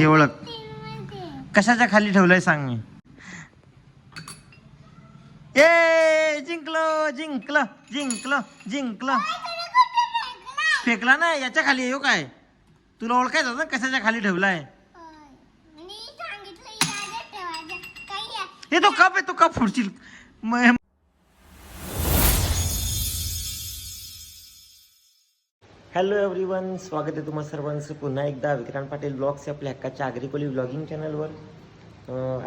घे ओळख. कशाच्या खाली ठेवलंय सांग मी. ए जिंकलो जिंकलं जिंकलं जिंकलं. फेकला ना याच्या खाली येऊ काय? तुला ओळखायचं ना कशाच्या खाली ठेवलाय? हे तो कप आहे तो कप फुडशील हॅलो एव्हरीवन स्वागत आहे तुम्हा सर्वांचं. पुन्हा एकदा विक्रांत पाटील ब्लॉग्स या आपल्या हक्काच्या आग्रिकोली ब्लॉगिंग चॅनलवर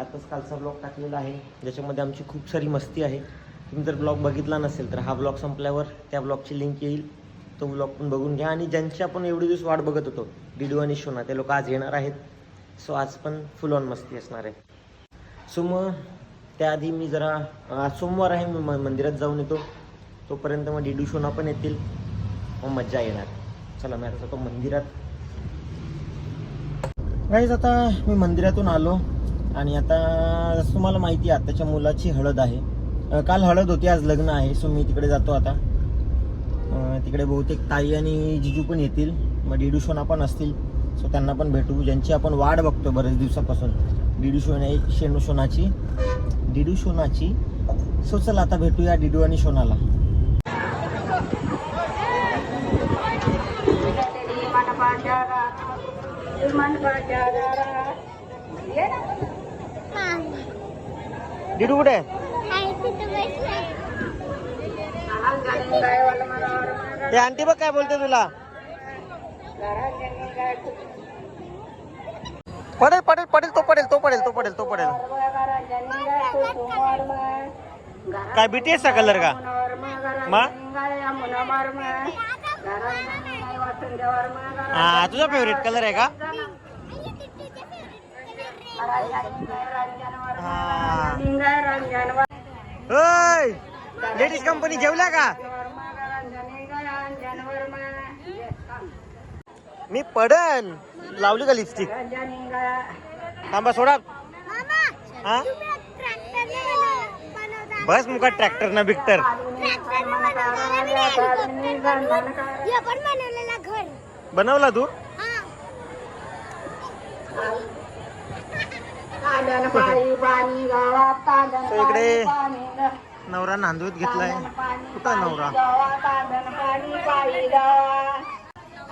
आताच कालचा ब्लॉग टाकलेला आहे. ज्याच्यामध्ये आमची खूप सारी मस्ती आहे. तुम्ही जर ब्लॉग बघितला नसेल तर हा ब्लॉग संपल्यावर त्या ब्लॉगची लिंक येईल. तो ब्लॉग पण बघून घ्या. आणि ज्यांची आपण एवढे दिवस वाट बघत होतो डिडू आणि शोना ते लोक आज येणार आहेत. सो आज पण फुल ऑन मस्ती असणार आहे. सो मग त्याआधी मी जरा आज सोमवार आहे. मी म- मंदिरात जाऊन येतो. तोपर्यंत मग डिडू शोना पण येतील. मग मज्जा येणार. चला मी आता जातो मंदिरात. गाईज आता मी मंदिरातून आलो आणि आता जसं तुम्हाला माहिती आहे आताच्या मुलाची हळद आहे. काल हळद होती आज लग्न आहे सो मी तिकडे जातो आता. तिकडे बहुतेक ताई आणि जिजू पण येतील मग डिडू शोना पण असतील सो त्यांना पण भेटू. ज्यांची आपण वाट बघतो बरेच दिवसापासून डिडू शोना शेणू शोनाची. डिडू शोनाची. सो चला आता भेटूया डिडू आणि शोनाला. डिडू कुठे? ते आंटी बघ काय बोलते तुला. पडेल पडेल पडेल तो पडेल तो पडेल तो पडेल तो पडेल. काय बीटीएस चा कलर का? मा? हा तुझा फेवरेट कलर आहे का? हा. लेडीज कंपनी जेवल्या का? मी पडन. लावली का लिपस्टिक थांबा सोडा. हा? बस मुका ट्रॅक्टर ना बिक्टर. बनवला तू? इकडे नवरा नांदूत घेतलाय. कुठं नवरा?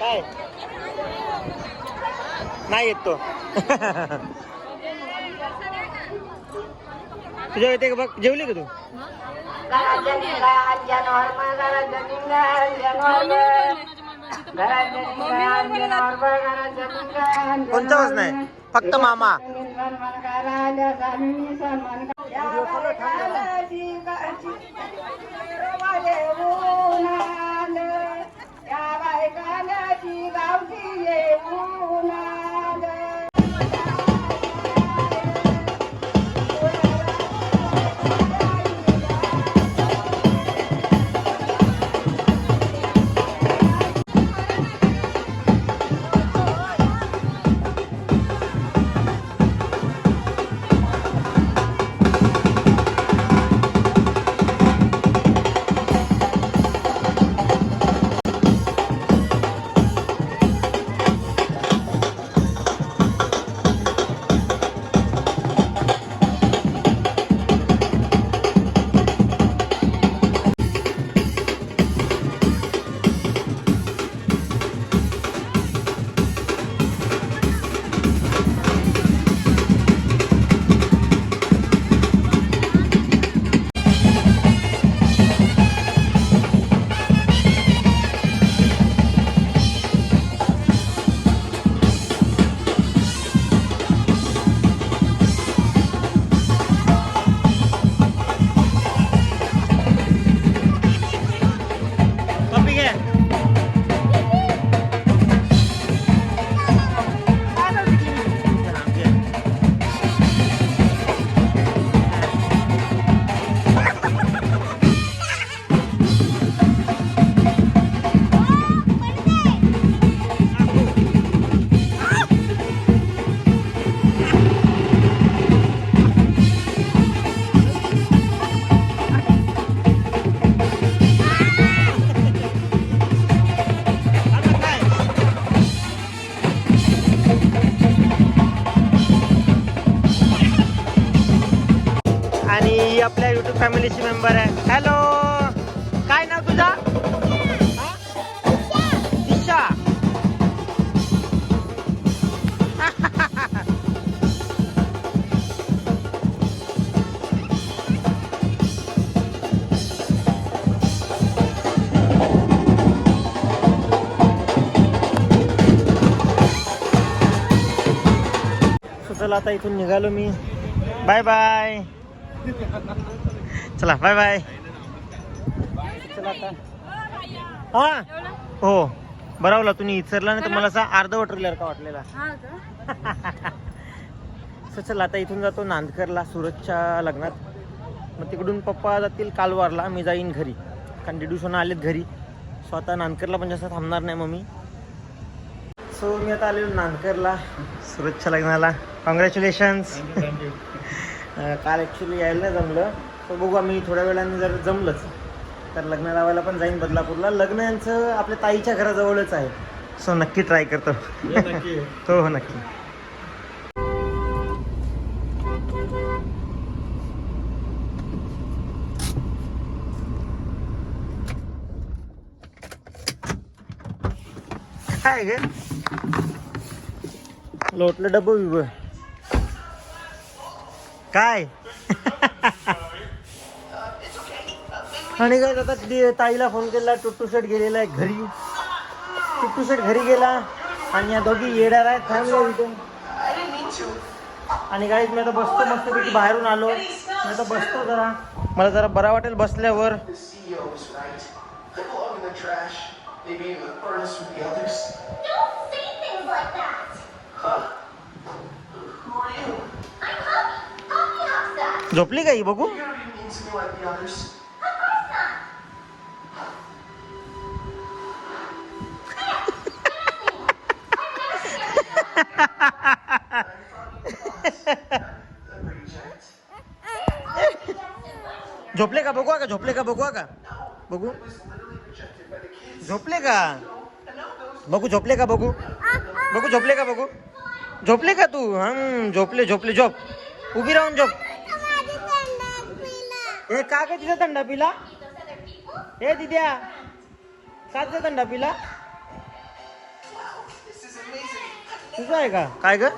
काय? नाही येत तो. तुझ्या येते का बघ जेवली का तू? करा कोणता वच नाही फक्त मामा. गावची फॅमिलीची मेंबर आहे हॅलो काय नाव तुझा हा? दिशा So, चला आता इथून निघालो मी बाय बाय चला बाय बाय चला आता हा? हो. बरावला तुम्ही इचरला नाही तर मला असा अर्धवट ट्रेलर का वाटलेला? So, चला आता इथून जातो नांदकरला सुरतच्या लग्नात. मग तिकडून पप्पा जातील कालवारला मी जाईन घरी. कारण डिडूसोना आलेत घरी. सो आता नांदकरला पण जास्त थांबणार नाही मग मी सो मी आता आलेलो नांदकरला सुरतच्या लग्नाला. कॉंग्रॅच्युलेशन्स काल ॲक्च्युली यायला नाही जमलं. तर बघू आम्ही थोड्या वेळाने जर जमलंच तर लग्न लावायला पण जाईन बदलापूरला. लग्न यांचं आपल्या ताईच्या घराजवळच आहे. सो नक्की ट्राय करतो. हो हो नक्की. काय गे? लोटलं डब्बू बिब. काय? आणि काय आता ती- ताईला फोन केला टुट्टू शेट गेलेला आहे घरी. टुट्टू शेट घरी गेला आणि या दोघी येणार आहेत थांबल्या इथे आणि काही मी आता बसतो मस्तपैकी बाहेरून आलो. मी आता बसतो जरा. मला जरा बरा वाटेल बसल्यावर. The CEO was झोपले का बघू का, झोपले का बघू का। बघू. झोपले का? बघू झोपले का बघू बघू झोपले का बघू झोपले का तू? हं झोपले झोपले, झोप। उभी राहून झोप। ए, का तिचा थंडा पिला? ए, दिद्या। का तिचा थंडा पिला? तुझं आहे का? काय ग?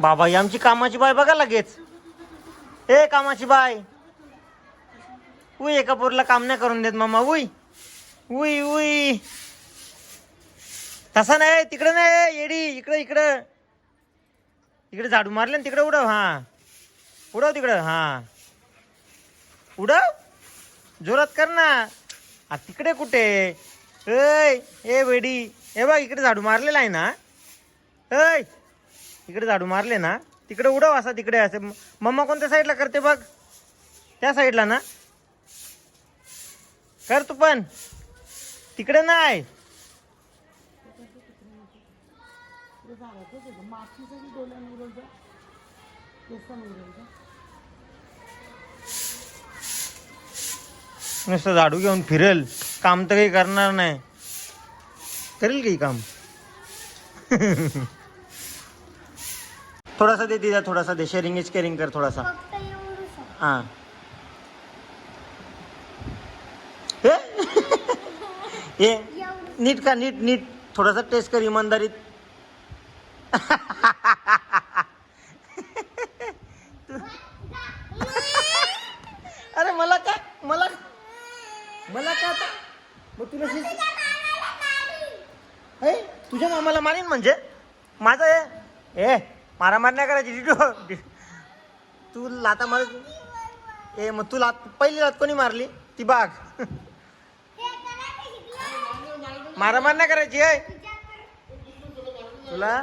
बाबा ही आमची कामाची बाय बघा लगेच. ए कामाची बाय. उई एका पोरला काम नाही करून देत मामा उई. उई उई. तसा नाही तिकडे नाही येडी इकडे इकडं. इकडे झाडू मारले ना तिकडे उडव हा. उडव तिकडं हा. उडव? जोरात कर ना. आ तिकडे कुठे? ऐ ए बेडी हे बघ इकडे झाडू मारलेला आहे ना. ऐ इकडे झाडू मारले ना. तिकडे उडव असा तिकडे असे. मम्मा कोणत्या साईडला करते बघ? त्या साईडला ना. कर तू पण. तिकडे नाही. नुसतं झाडू घेऊन फिरेल. काम तर काही करणार नाही. करेल काही काम? थोडासा दे दिदा थोडासा दे. शेअरिंग इज केअरिंग कर थोडासा. हा. एवढं. नीट का नीट नीट. थोडासा टेस्ट कर इमानदारीत अरे मला का मला मला का आता मग तुला शिस्त हे तुझ्या मामाला मारीन म्हणजे माझं हे ए मारा मार नाही करायची डिटो तू लाता मार. ए मग तू लात पहिली लात कोणी मारली? ती बाग मारामार नाही करायची आहे तुला?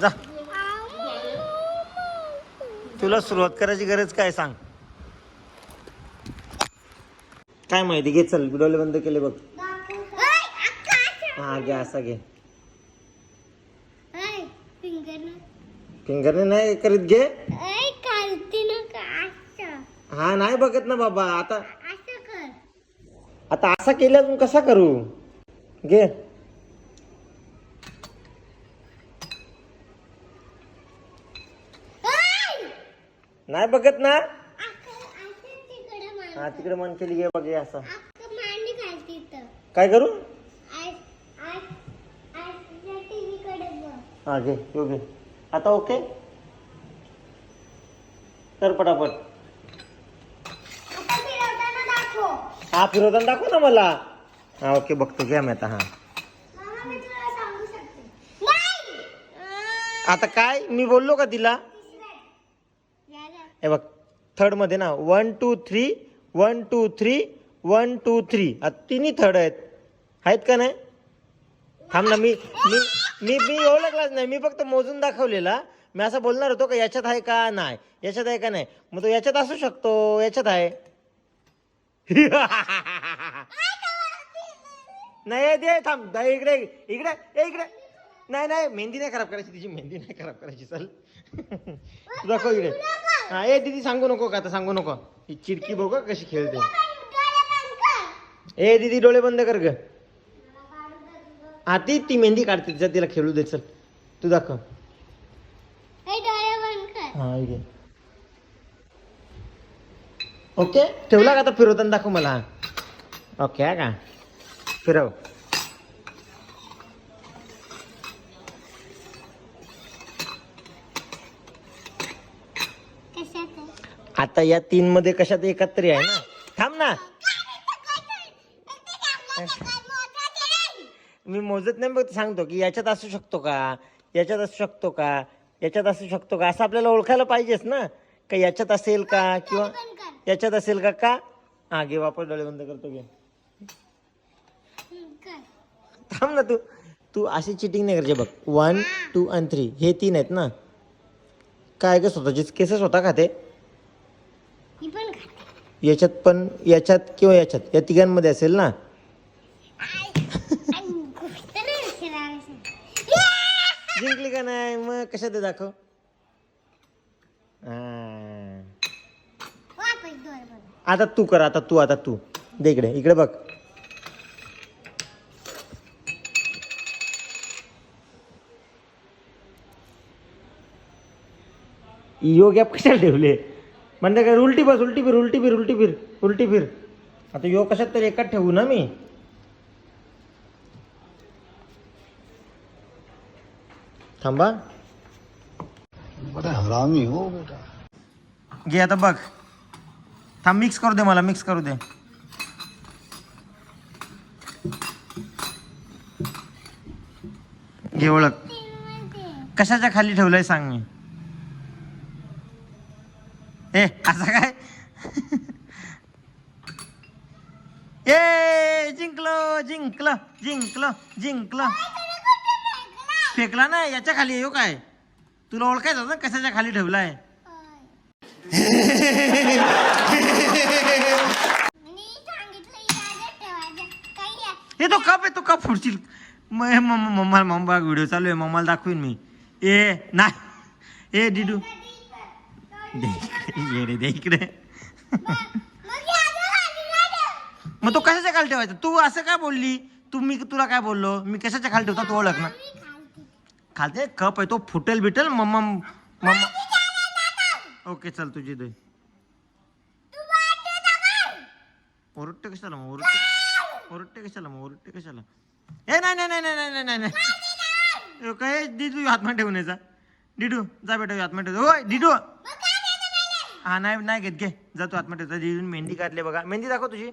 जा. तुला सुरुवात करायची गरज काय सांग? काय माहिती घे चल डोळे बंद केले बघ. हा घे असा घे. फिंगरने नाही करीत घे हा नाही बघत ना बाबा आता आता असा केल्यास कसा करू? घे नाही बघत ना? असं तिकडे मान हा तिकडे मन केली घे बघ हे असं. अख्खं मांडी घालते इथं. काय करू? आज आज आजच्या टीव्ही कडे बघ. हा घे घे. आता ओके? तर पटापट. हा फिरवताना दाखव ना मला. हा ओके बघतो घ्या मी आता हा. आता काय? मी बोललो का तिला? हे बघ थर्डमध्ये ना one two three one two three one two three तिन्ही थर्ड आहेत. आहेत का नाही? थांब ना मी मी मी मी ओळखलाच नाही. मी फक्त मोजून दाखवलेला. मी असं बोलणार होतो का याच्यात आहे का? नाही. याच्यात आहे का नाही? मग तो याच्यात असू शकतो. याच्यात आहे. नाही दे थांब. दा- इकडे इकडे ए, इकडे. नाही नाही मेहंदी नाही खराब करायची. तिची मेहंदी नाही खराब करायची. चल. दाखव इकडे. हा ए दीदी सांगू नको का आता? सांगू नको. ही चिडकी बघ कशी खेळते. ए दीदी डोळे बंद कर ग. हा ती मेहंदी काढते तिच्या तिला खेळू दे चल. तू दाखव. हे डोळे बंद कर. हा इथे ओके ठेवला का आता फिरवताना दाखव मला? ओके हा का? फिरव. कशात आहे? आता या तीन मध्ये कशात एकत्र आहे ना? थांब ना. मी मोजत नाही बघ सांगतो की याच्यात असू शकतो का? याच्यात असू शकतो का? याच्यात असू शकतो का? असं आपल्याला ओळखायला पाहिजेच ना. का याच्यात असेल का? किंवा याच्यात असेल का? का? हा घे वापस डोळे बंद करतो घे. थांब ना तू. तू अशी चिटिंग नाही करायची बघ. वन टू आणि थ्री हे तीन आहेत ना. काय ग स्वतःचे? केस स्वतः खाते. याच्यात पण याच्यात किंवा याच्यात. या तिघांमध्ये असेल ना आणि गोष्ट नाही विचारायची. जिंकली का नाही? मग कशात आहे दाखव. हा. वापस आता तू कर आता तू आता तू. दे इकडे इकडे बघ. यो गॅप कशाला ठेवले? म्हणते काय उलटी बस उलटी फिर उलटी फिर उलटी फिर उलटी फिर. आता यो कशात तरी एकात ठेवू ना मी? थांबा. बड़ा हरामी हो बेटा. घे आता बघ. थांब मिक्स करू दे मला मिक्स करू दे. घे ओळख. कशाच्या खाली ठेवलंय सांग मी. ए असं काय? ए जिंकलो जिंकलो जिंकलो जिंकलो. फेकला ना याच्या खाली येऊ काय? तुला ओळखायचं होतं ना कशाच्या खाली ठेवलाय? हे तो कप आहे तो कप फुडशील. मम्मा मम्मा व्हिडिओ चालू आहे मम्माला दाखवीन मी. ए नाही. ए डिडू दे इकडे, दे. मग तो कशाच्या खाली ठेवायचा? तू असं काय बोलली? तू मी तुला काय बोललो? मी कशाच्या खाली ठेवतो? तू ओळख ना. खालते कप आहे तो फुटेल बिटेल मम्मा मम्मा ओके चल तुझी दे. ओरडते कशाला मग? ओरडते ओरडते कशाला मग? ओरडते कशाला? ए नाही नाही नाही नाही नाही नाही नाही. काय डिडू हातमा ठेवून यायचा डिडू जा बेटा हातमा ठेवतो होय डिडू? हा नाही नाही घेत घे. जा तू हातमा ठेवता डिडून मेहंदी काढली बघा. मेहंदी दाखव तुझी.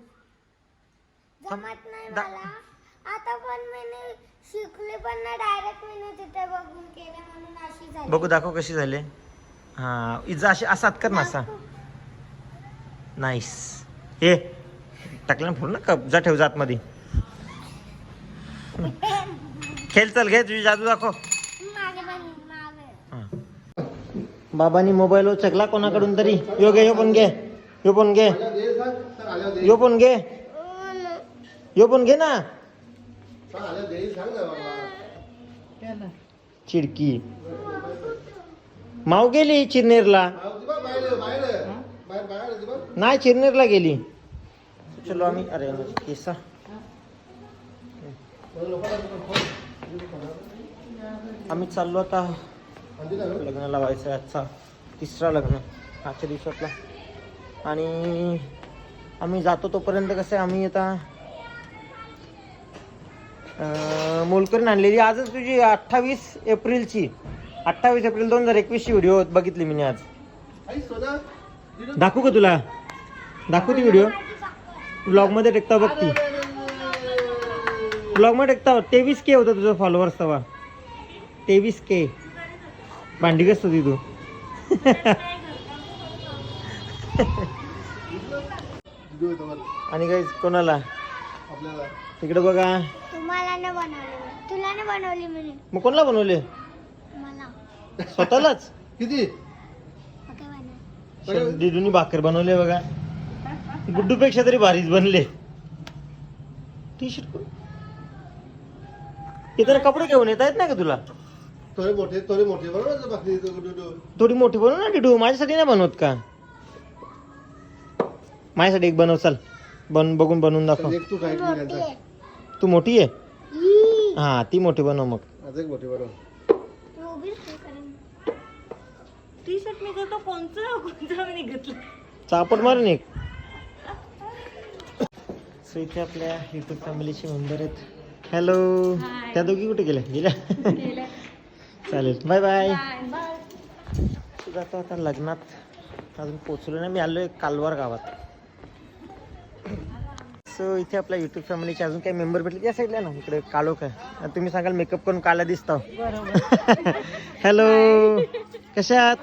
आता पण शिकले पण ना डायरेक्ट मी तिथे बघून केले म्हणून अशी झाली. बघू दाखव कशी झाले. हा इजा अशी असात कर ना असा. नाईस हे टाकलं ना पूर्ण कप जा ठेव जात मध्ये खेळ चल घे तुझी जादू दाखव. बाबांनी मोबाईल उचकला कोणाकडून तरी? यो घे यो पण घे. यो पण घे. यो पण घे. यो पण घे ना. चिडकी. माव गेली चिरनेरला? नाही चिरनेरला गेली. चलो आम्ही अरे केसा. आम्ही चाललो आता. लग्न लावायचं आजचा. तिसरा लग्न आजच्या दिवसातला. आणि आम्ही जातो तोपर्यंत कसं आहे आम्ही आता अं, मोलकरीण आणलेली. आजच तुझी अठ्ठावीस एप्रिलची. अठ्ठावीस एप्रिल दोन हजार एकवीसची व्हिडिओ बघितली मी आज. दाखवू का तुला? दाखवू ती व्हिडिओ. ब्लॉगमध्ये टेकता बघ ती. ब्लॉगमध्ये टेकता तेवीस के होतं तुझं फॉलोअर्स तेव्हा तेवीस के. भांडी कसं होती तू. आणि काही कोणाला? तिकडे बघा. तुम्हाला नाही बनवली तुला नाही बनवली म्हणे मग कोणाला बनवले? मला. स्वतःलाच? किती? मग काय बनवलं दिदूनी भाकर बनवले बघा. गुड्डू पेक्षा तरी भारीच बनले. टी शर्ट ते तर कपडे घेऊन येत आहेत ना का तुला? थोडे मोठे थोडे मोठे बरोबर बाकी थोडी मोठी. बनव ना डिडू. माझ्यासाठी नाही बनवत का? माझ्यासाठी एक बनव चाल. बन बघून बनवून दाखव. एक तू काय मोठी आहे. तू मोठी आहे? ई, हा ती मोठी बनव मग. आज एक मोठे. टी शर्ट कोणचं मी निघतलं? चापट मारून एक सो इथे आपल्या युट्यूब फॅमिलीचे मेंबर आहेत. हॅलो त्या दोघी कुठे गेल्या? गेल्या? चालेल. बाय बाय जातो आता लग्नात. अजून पोचलो नाही. मी आलो आहे कालवार गावात. सो इथे आपल्या युट्यूब फॅमिलीचे अजून काही मेंबर भेटले? त्या साईडला ना इकडे कालो काय? तुम्ही सांगाल मेकअप करून काला दिसता. हॅलो कशा आहात?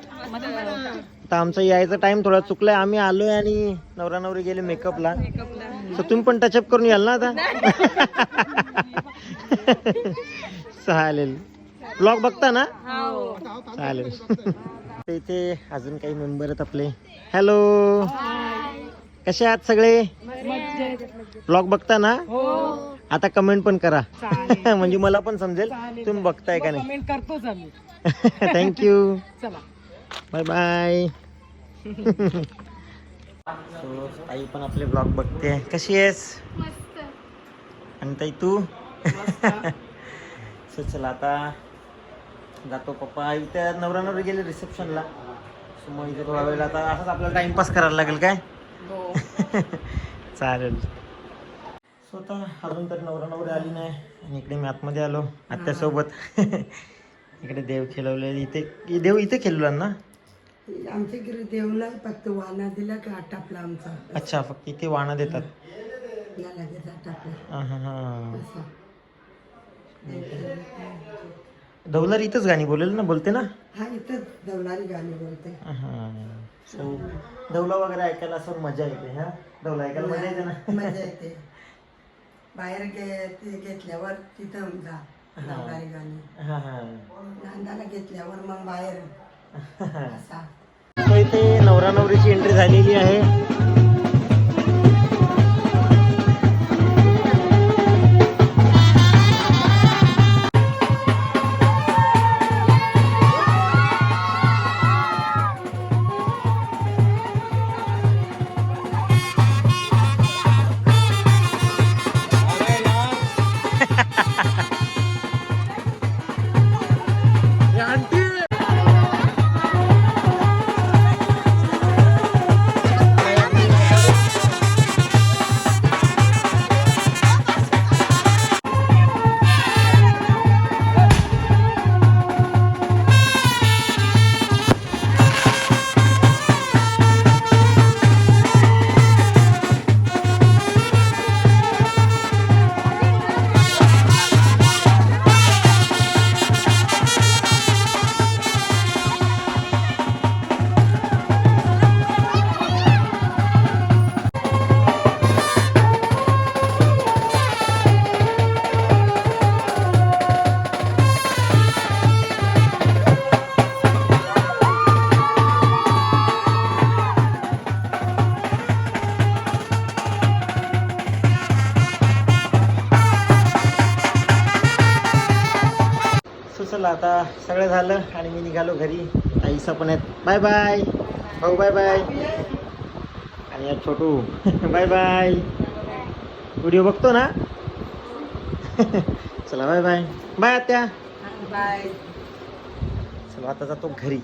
आता आमचा यायचा टाइम थोडा चुकलाय. आम्ही आलोय आणि नवरा नवरी गेले मेकअपला तर तुम्ही पण टचअप करून याल ना आता? चालेल. ब्लॉग बघता ना? चालेल. तर इथे अजून काही मेंबर आहेत आपले. हॅलो कसे आहात सगळे? ब्लॉग बघता ना? आता कमेंट पण करा. म्हणजे मला पण समजेल. तुम्ही बघताय का नाही? कमेंट करतोच आम्ही. थँक्यू चला. बाय बाय ताई पण आपले ब्लॉग बघते. कशी आहेस? आणि ताई तू? सो चला आता जातो पप्पा. इथे नवरा नवरी गेले रिसेप्शनला सो मग इथे थोडा वेळ आता असंच आपल्याला टाइमपास करायला लागेल काय? चालेल. सो आता अजून तर नवरा नवरी आली नाही आणि इकडे मी आतमध्ये आलो आत्यासोबत. इकडे देव खेळवले इथे देव इथे खेळला ना आमच्या घरी देवला फक्त वाना दिला का टापला आमचा. अच्छा फक्त इथे वाणा देतात. या लगेच टापला हा, हा, हा. असा. धवलार इथंच गाणी बोलेल ना बोलते ना? हा इथंच दौलारी गाणी बोलते. हा. धवला वगैरे ऐकायला असं मजा येते हा? धवला ऐकायला मजा येते ना? मजा येते. बाहेर गे घेतल्यावर तिथं जा दौलारी गाणी. हा हा. नांदाला घेतल्यावर मग बाहेर. असा. So, इथे नवरा नवरीची एंट्री झालेली आहे. निघालो घरी. आईसा पण आहेत. Bye bye. भाऊ बाय बाय. आणि यार छोटू. Bye bye. व्हिडिओ बघतो ना? चला बाय बाय. बाय आत्या. बाय चला आता जातो घरी.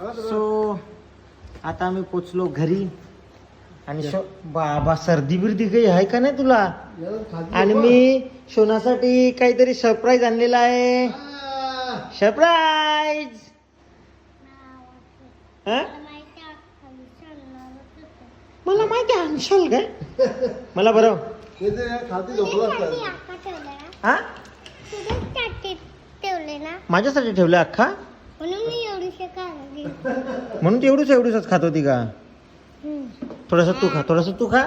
सो आता आम्ही पोचलो घरी. आणि शो बाबा सर्दी बिर्दी काही आहे का नाही तुला? आणि. मी शोनासाठी काहीतरी सरप्राईज आणलेला आहे. सरप्राईज मला माहिती आणशाल काय? मला बरं. हा ठेवले ना माझ्यासाठी ठेवलं अख्खा? म्हणून मी एवढीशी खाल्ली. म्हणून ती एवढूच एवढूच खात होती का? थोडस तू खा थोडस तू खा.